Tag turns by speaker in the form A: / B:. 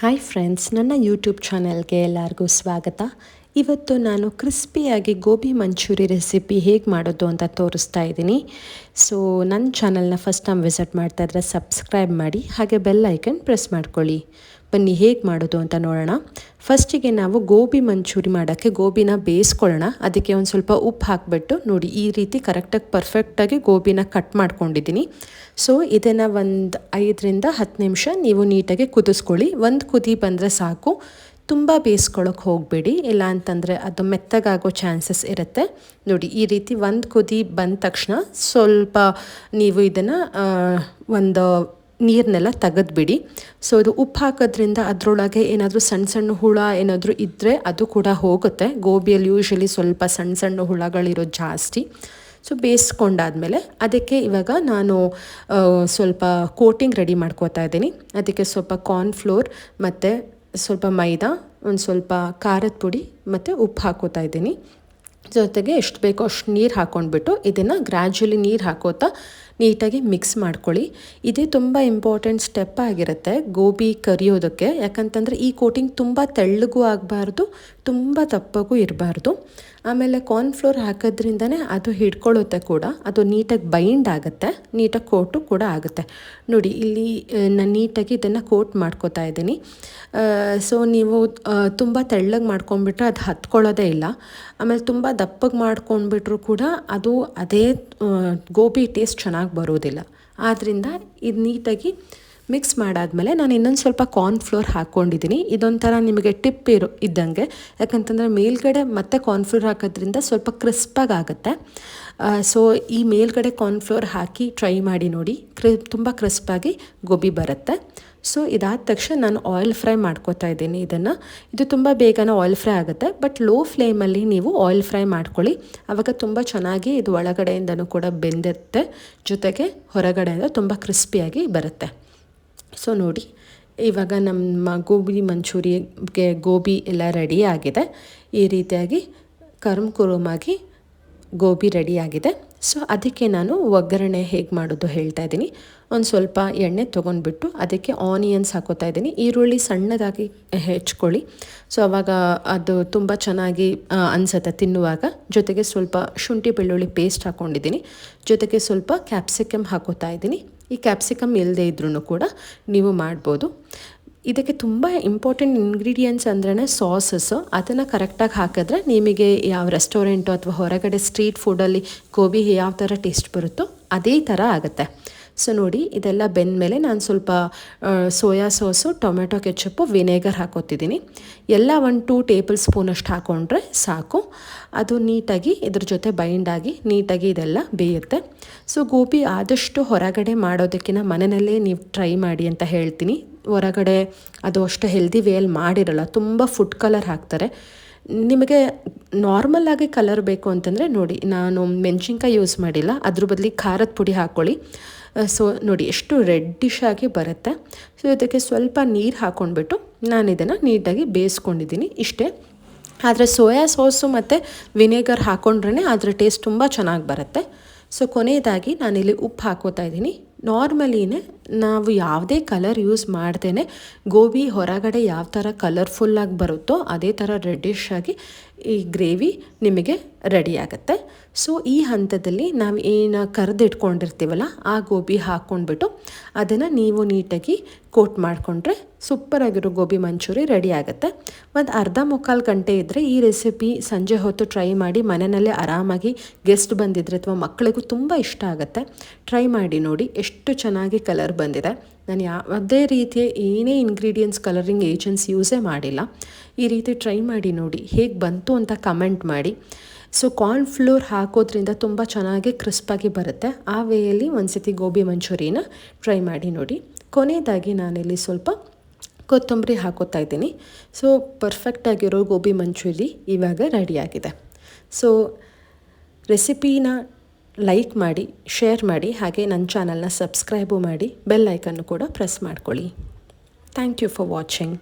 A: Hi friends ನನ್ನ YouTube ಚಾನೆಲ್ಗೆ ಎಲ್ಲರಿಗೂ ಸ್ವಾಗತ. ಇವತ್ತು ನಾನು ಕ್ರಿಸ್ಪಿಯಾಗಿ ಗೋಬಿ ಮಂಚೂರಿ ರೆಸಿಪಿ ಹೇಗೆ ಮಾಡೋದು ಅಂತ ತೋರಿಸ್ತಾ ಇದ್ದೀನಿ. ಸೊ ನನ್ನ ಚಾನಲ್ನ ಫಸ್ಟ್ ಟೈಮ್ ವಿಸಿಟ್ ಮಾಡ್ತಾ ಇದ್ರೆ ಸಬ್ಸ್ಕ್ರೈಬ್ ಮಾಡಿ, ಹಾಗೆ ಬೆಲ್ ಐಕನ್ ಪ್ರೆಸ್ ಮಾಡ್ಕೊಳ್ಳಿ. ಬನ್ನಿ ಹೇಗೆ ಮಾಡೋದು ಅಂತ ನೋಡೋಣ. ಫಸ್ಟಿಗೆ ನಾವು ಗೋಬಿ ಮಂಚೂರಿ ಮಾಡೋಕ್ಕೆ ಗೋಬಿನ ಬೇಯಿಸ್ಕೊಳ್ಳೋಣ. ಅದಕ್ಕೆ ಒಂದು ಸ್ವಲ್ಪ ಉಪ್ಪು ಹಾಕಿಬಿಟ್ಟು ನೋಡಿ ಈ ರೀತಿ ಕರೆಕ್ಟಾಗಿ ಪರ್ಫೆಕ್ಟಾಗಿ ಗೋಬಿನ ಕಟ್ ಮಾಡ್ಕೊಂಡಿದ್ದೀನಿ. ಸೊ ಇದನ್ನು ಒಂದು ಐದರಿಂದ ಹತ್ತು ನಿಮಿಷ ನೀವು ನೀಟಾಗಿ ಕುದಿಸ್ಕೊಳ್ಳಿ. ಒಂದು ಕುದಿ ಬಂದರೆ ಸಾಕು. ತುಂಬ ಬೇಯಿಸ್ಕೊಳ್ಳೋಕೆ ಹೋಗಬೇಡಿ. ಇಲ್ಲ ಅಂತಂದರೆ ಅದು ಮೆತ್ತಗಾಗೋ ಚಾನ್ಸಸ್ ಇರುತ್ತೆ. ನೋಡಿ ಈ ರೀತಿ ಒಂದು ಕುದಿ ಬಂದ ತಕ್ಷಣ ಸ್ವಲ್ಪ ನೀವು ಇದನ್ನು ಒಂದು ನೀರನ್ನೆಲ್ಲ ತೆಗೆದುಬಿಡಿ. ಸೊ ಇದು ಉಪ್ಪು ಹಾಕೋದ್ರಿಂದ ಅದರೊಳಗೆ ಏನಾದರೂ ಸಣ್ಣ ಸಣ್ಣ ಹುಳ ಏನಾದರೂ ಇದ್ದರೆ ಅದು ಕೂಡ ಹೋಗುತ್ತೆ. ಗೋಬಿಯಲ್ಲಿ ಯೂಶ್ವಲಿ ಸ್ವಲ್ಪ ಸಣ್ಣ ಸಣ್ಣ ಹುಳಗಳಿರೋದು ಜಾಸ್ತಿ. ಸೊ ಬೇಯಿಸ್ಕೊಂಡಾದಮೇಲೆ ಅದಕ್ಕೆ ಇವಾಗ ನಾನು ಸ್ವಲ್ಪ ಕೋಟಿಂಗ್ ರೆಡಿ ಮಾಡ್ಕೋತಾ ಇದ್ದೀನಿ. ಅದಕ್ಕೆ ಸ್ವಲ್ಪ ಕಾರ್ನ್ಫ್ಲೋರ್ ಮತ್ತು ಸ್ವಲ್ಪ ಮೈದಾ, ಒಂದು ಸ್ವಲ್ಪ ಖಾರದ ಪುಡಿ ಮತ್ತು ಉಪ್ಪು ಹಾಕೋತಾ ಇದ್ದೀನಿ. ಜೊತೆಗೆ ಎಷ್ಟು ಬೇಕೋ ಅಷ್ಟು ನೀರು ಹಾಕ್ಕೊಂಡ್ಬಿಟ್ಟು ಇದನ್ನು ಗ್ರ್ಯಾಜುಲಿ ನೀರು ಹಾಕೋತಾ ನೀಟಾಗಿ ಮಿಕ್ಸ್ ಮಾಡ್ಕೊಳ್ಳಿ. ಇದೇ ತುಂಬ ಇಂಪಾರ್ಟೆಂಟ್ ಸ್ಟೆಪ್ ಆಗಿರುತ್ತೆ ಗೋಬಿ ಕರಿಯೋದಕ್ಕೆ. ಯಾಕಂತಂದರೆ ಈ ಕೋಟಿಂಗ್ ತುಂಬ ತೆಳ್ಳಗೂ ಆಗಬಾರ್ದು, ತುಂಬ ತಪ್ಪಗೂ ಇರಬಾರ್ದು. ಆಮೇಲೆ ಕಾರ್ನ್ಫ್ಲೋರ್ ಹಾಕೋದ್ರಿಂದನೇ ಅದು ಹಿಡ್ಕೊಳ್ಳುತ್ತೆ ಕೂಡ. ಅದು ನೀಟಾಗಿ ಬೈಂಡ್ ಆಗುತ್ತೆ, ನೀಟಾಗಿ ಕೋಟು ಕೂಡ ಆಗುತ್ತೆ. ನೋಡಿ, ಇಲ್ಲಿ ನಾನು ನೀಟಾಗಿ ಇದನ್ನು ಕೋಟ್ ಮಾಡ್ಕೋತಾ ಇದ್ದೀನಿ. ಸೊ ನೀವು ತುಂಬ ತೆಳ್ಳಗೆ ಮಾಡ್ಕೊಂಡ್ಬಿಟ್ರೆ ಅದು ಹತ್ಕೊಳ್ಳೋದೇ ಇಲ್ಲ. ಆಮೇಲೆ ತುಂಬ ದಪ್ಪಗೆ ಮಾಡ್ಕೊಂಡ್ಬಿಟ್ರು ಕೂಡ ಅದು ಅದೇ ಗೋಬಿ ಟೇಸ್ಟ್ ಚೆನ್ನಾಗಿ ಬರೋದಿಲ್ಲ. ಆದ್ದರಿಂದ ಇದು ನೀಟಾಗಿ ಮಿಕ್ಸ್ ಮಾಡಾದಮೇಲೆ ನಾನು ಇನ್ನೊಂದು ಸ್ವಲ್ಪ ಕಾರ್ನ್ ಫ್ಲೋರ್ ಹಾಕ್ಕೊಂಡಿದ್ದೀನಿ ಇದೊಂಥರ ನಿಮಗೆ ಟಿಪ್ ಇರೋ, ಇದ್ದಂಗೆ. ಯಾಕಂತಂದರೆ ಮೇಲ್ಗಡೆ ಮತ್ತೆ ಕಾರ್ನ್ ಫ್ಲೋರ್ ಹಾಕೋದ್ರಿಂದ ಸ್ವಲ್ಪ ಕ್ರಿಸ್ಪಾಗಿ ಆಗುತ್ತೆ ಸೊ ಈ ಮೇಲ್ಗಡೆ ಕಾರ್ನ್ಫ್ಲೋರ್ ಹಾಕಿ ಟ್ರೈ ಮಾಡಿ ನೋಡಿ. ಕ್ರಿ, ತುಂಬ ಕ್ರಿಸ್ಪಾಗಿ ಗೋಬಿ ಬರುತ್ತೆ. ಸೊ ಇದಾದ ತಕ್ಷಣ ನಾನು ಆಯಿಲ್ ಫ್ರೈ ಮಾಡ್ಕೋತಾ ಇದ್ದೀನಿ ಇದನ್ನು. ಇದು ತುಂಬ ಬೇಗನೆ ಆಯಿಲ್ ಫ್ರೈ ಆಗುತ್ತೆ. ಬಟ್ ಲೋ ಫ್ಲೇಮಲ್ಲಿ ನೀವು ಆಯಿಲ್ ಫ್ರೈ ಮಾಡ್ಕೊಳ್ಳಿ. ಆವಾಗ ತುಂಬ ಚೆನ್ನಾಗಿ ಇದು ಒಳಗಡೆಯಿಂದನೂ ಕೂಡ ಬೆಂದಿರುತ್ತೆ ಜೊತೆಗೆ ಹೊರಗಡೆಯಿಂದ ತುಂಬ ಕ್ರಿಸ್ಪಿಯಾಗಿ ಬರುತ್ತೆ. ಸೊ ನೋಡಿ, ಇವಾಗ ನಮ್ಮ ಗೋಬಿ ಮಂಚೂರಿಗೆ ಗೋಬಿ ಎಲ್ಲ ರೆಡಿ ಆಗಿದೆ. ಈ ರೀತಿಯಾಗಿ ಕರ್ಮ್ ಕುರುಮಾಗಿ ಗೋಬಿ ರೆಡಿ ಆಗಿದೆ. ಸೊ ಅದಕ್ಕೆ ನಾನು ಒಗ್ಗರಣೆ ಹೇಗೆ ಮಾಡೋದು ಹೇಳ್ತಾ ಇದ್ದೀನಿ. ಒಂದು ಸ್ವಲ್ಪ ಎಣ್ಣೆ ತೊಗೊಂಡ್ಬಿಟ್ಟು ಅದಕ್ಕೆ ಆನಿಯನ್ಸ್ ಹಾಕೋತಾ ಇದ್ದೀನಿ. ಈರುಳ್ಳಿ ಸಣ್ಣದಾಗಿ ಹೆಚ್ಕೊಳ್ಳಿ. ಸೊ ಅವಾಗ ಅದು ತುಂಬ ಚೆನ್ನಾಗಿ ಅನ್ಸುತ್ತೆ ತಿನ್ನುವಾಗ. ಜೊತೆಗೆ ಸ್ವಲ್ಪ ಶುಂಠಿ ಬೆಳ್ಳುಳ್ಳಿ ಪೇಸ್ಟ್ ಹಾಕ್ಕೊಂಡಿದ್ದೀನಿ ಜೊತೆಗೆ ಸ್ವಲ್ಪ ಕ್ಯಾಪ್ಸಿಕಮ್ ಹಾಕೋತಾ ಇದ್ದೀನಿ. ಈ ಕ್ಯಾಪ್ಸಿಕಮ್ ಇಲ್ಲದೇ ಇದ್ರೂ ಕೂಡ ನೀವು ಮಾಡ್ಬೋದು. ಇದಕ್ಕೆ ತುಂಬ ಇಂಪಾರ್ಟೆಂಟ್ ಇಂಗ್ರೀಡಿಯೆಂಟ್ಸ್ ಅಂದ್ರೆ ಸಾಸಸ್ಸು ಅದನ್ನು ಕರೆಕ್ಟಾಗಿ ಹಾಕಿದ್ರೆ ನಿಮಗೆ ಯಾವ ರೆಸ್ಟೋರೆಂಟು ಅಥವಾ ಹೊರಗಡೆ ಸ್ಟ್ರೀಟ್ ಫುಡಲ್ಲಿ ಗೋಬಿ ಯಾವ ಥರ ಟೇಸ್ಟ್ ಬರುತ್ತೋ ಅದೇ ಥರ ಆಗುತ್ತೆ. ಸೊ ನೋಡಿ, ಇದೆಲ್ಲ ಬೆಂದ ಮೇಲೆ ನಾನು ಸ್ವಲ್ಪ soya sauce, tomato ketchup, vinegar ಹಾಕೋತಿದ್ದೀನಿ. ಎಲ್ಲ ಒಂದು ಟೂ ಟೇಬಲ್ ಸ್ಪೂನಷ್ಟು ಹಾಕ್ಕೊಂಡ್ರೆ ಸಾಕು. ಅದು ನೀಟಾಗಿ, ಇದ್ರ ಜೊತೆ ಬೈಂಡಾಗಿ ನೀಟಾಗಿ ಇದೆಲ್ಲ ಬೇಯುತ್ತೆ. ಸೊ ಗೋಬಿ ಆದಷ್ಟು ಹೊರಗಡೆ ಮಾಡೋದಕ್ಕಿಂತ ಮನೆಯಲ್ಲೇ ನೀವು ಟ್ರೈ ಮಾಡಿ ಅಂತ ಹೇಳ್ತೀನಿ. ಹೊರಗಡೆ ಅದು ಅಷ್ಟು ಹೆಲ್ದಿ ವೇಯಲ್ಲಿ ಮಾಡಿರಲ್ಲ, ತುಂಬ ಫುಡ್ ಕಲರ್ ಹಾಕ್ತಾರೆ. ನಿಮಗೆ ನಾರ್ಮಲ್ಲಾಗಿ ಕಲರ್ ಬೇಕು ಅಂತಂದರೆ ನೋಡಿ, ನಾನು ಮೆಣಸಿನ್ಕಾಯಿ ಯೂಸ್ ಮಾಡಿಲ್ಲ. ಅದ್ರ ಬದಲಿಗೆ ಖಾರದ ಪುಡಿ ಹಾಕ್ಕೊಳ್ಳಿ ಸೊ ನೋಡಿ, ಎಷ್ಟು ರೆಡ್ಡಿಶ್ ಆಗಿ ಬರುತ್ತೆ. ಸೊ ಇದಕ್ಕೆ ಸ್ವಲ್ಪ ನೀರು ಹಾಕ್ಕೊಂಡ್ಬಿಟ್ಟು ನಾನು ಇದನ್ನು ನೀಟಾಗಿ ಬೇಯಿಸ್ಕೊಂಡಿದ್ದೀನಿ ಇಷ್ಟೇ. ಆದರೆ ಸೋಯಾ ಸಾಸು ಮತ್ತು ವಿನೆಗರ್ ಹಾಕ್ಕೊಂಡ್ರೇ ಅದರ ಟೇಸ್ಟ್ ತುಂಬ ಚೆನ್ನಾಗಿ ಬರುತ್ತೆ. ಸೊ ಕೊನೆಯದಾಗಿ ನಾನಿಲ್ಲಿ ಉಪ್ಪು ಹಾಕೋತಾ ಇದ್ದೀನಿ. ನಾರ್ಮಲಿನೇ ನಾವು ಯಾವುದೇ ಕಲರ್ ಯೂಸ್ ಮಾಡ್ದೇ ಗೋಬಿ ಹೊರಗಡೆ ಯಾವ ಥರ ಕಲರ್ಫುಲ್ಲಾಗಿ ಬರುತ್ತೋ ಅದೇ ಥರ ರೆಡ್ಡಿಶ್ ಆಗಿ ಈ ಗ್ರೇವಿ ನಿಮಗೆ ರೆಡಿ ಆಗುತ್ತೆ. ಸೊ ಈ ಹಂತದಲ್ಲಿ ನಾವು ಏನು ಕರೆದಿಟ್ಕೊಂಡಿರ್ತೀವಲ್ಲ ಆ ಗೋಬಿ ಹಾಕ್ಕೊಂಡ್ಬಿಟ್ಟು ಅದನ್ನು ನೀವು ನೀಟಾಗಿ ಕೋಟ್ ಮಾಡಿಕೊಂಡ್ರೆ ಸೂಪರಾಗಿರೋ ಗೋಬಿ ಮಂಚೂರಿ ರೆಡಿ ಆಗುತ್ತೆ. ಒಂದು ಅರ್ಧ ಮುಕ್ಕಾಲು ಗಂಟೆ ಇದ್ದರೆ ಈ ರೆಸಿಪಿ ಸಂಜೆ ಹೊತ್ತು ಟ್ರೈ ಮಾಡಿ ಮನೆಯಲ್ಲೇ ಆರಾಮಾಗಿ ಗೆಸ್ಟ್ ಬಂದಿದ್ರೆ ಅಥವಾ ಮಕ್ಕಳಿಗೂ ತುಂಬ ಇಷ್ಟ ಆಗುತ್ತೆ. ಟ್ರೈ ಮಾಡಿ ನೋಡಿ ಎಷ್ಟು ಚೆನ್ನಾಗಿ ಕಲರ್ ಬಂದಿದೆ. ನಾನು ಯಾವುದೇ ರೀತಿಯ ಏನೇ ಇಂಗ್ರೀಡಿಯೆಂಟ್ಸ್ ಕಲರಿಂಗ್ ಏಜೆನ್ಸ್ ಯೂಸೇ ಮಾಡಿಲ್ಲ. ಈ ರೀತಿ ಟ್ರೈ ಮಾಡಿ ನೋಡಿ ಹೇಗೆ ಬಂತು ಅಂತ ಕಮೆಂಟ್ ಮಾಡಿ. ಸೊ ಕಾರ್ನ್ಫ್ಲೋರ್ ಹಾಕೋದ್ರಿಂದ ತುಂಬ ಚೆನ್ನಾಗಿ ಕ್ರಿಸ್ಪಾಗಿ ಬರುತ್ತೆ. ಆ ವೇಯಲ್ಲಿ ಒಂದು ಸತಿ ಗೋಬಿ ಮಂಚೂರಿನ ಟ್ರೈ ಮಾಡಿ ನೋಡಿ. ಕೊನೆಯದಾಗಿ ನಾನಿಲ್ಲಿ ಸ್ವಲ್ಪ ಕೊತ್ತಂಬರಿ ಹಾಕೋತಾ ಇದ್ದೀನಿ. ಸೊ ಪರ್ಫೆಕ್ಟಾಗಿರೋ ಗೋಬಿ ಮಂಚೂರಿ ಇವಾಗ ರೆಡಿಯಾಗಿದೆ ಸೊ ರೆಸಿಪಿನ ಲೈಕ್ ಮಾಡಿ ಶೇರ್ ಮಾಡಿ, ಹಾಗೆ ನನ್ನ ಚಾನಲ್ನ ಸಬ್ಸ್ಕ್ರೈಬು ಮಾಡಿ ಬೆಲ್ ಐಕನ್ನು ಕೂಡ ಪ್ರೆಸ್ ಮಾಡ್ಕೊಳ್ಳಿ. Thank you for watching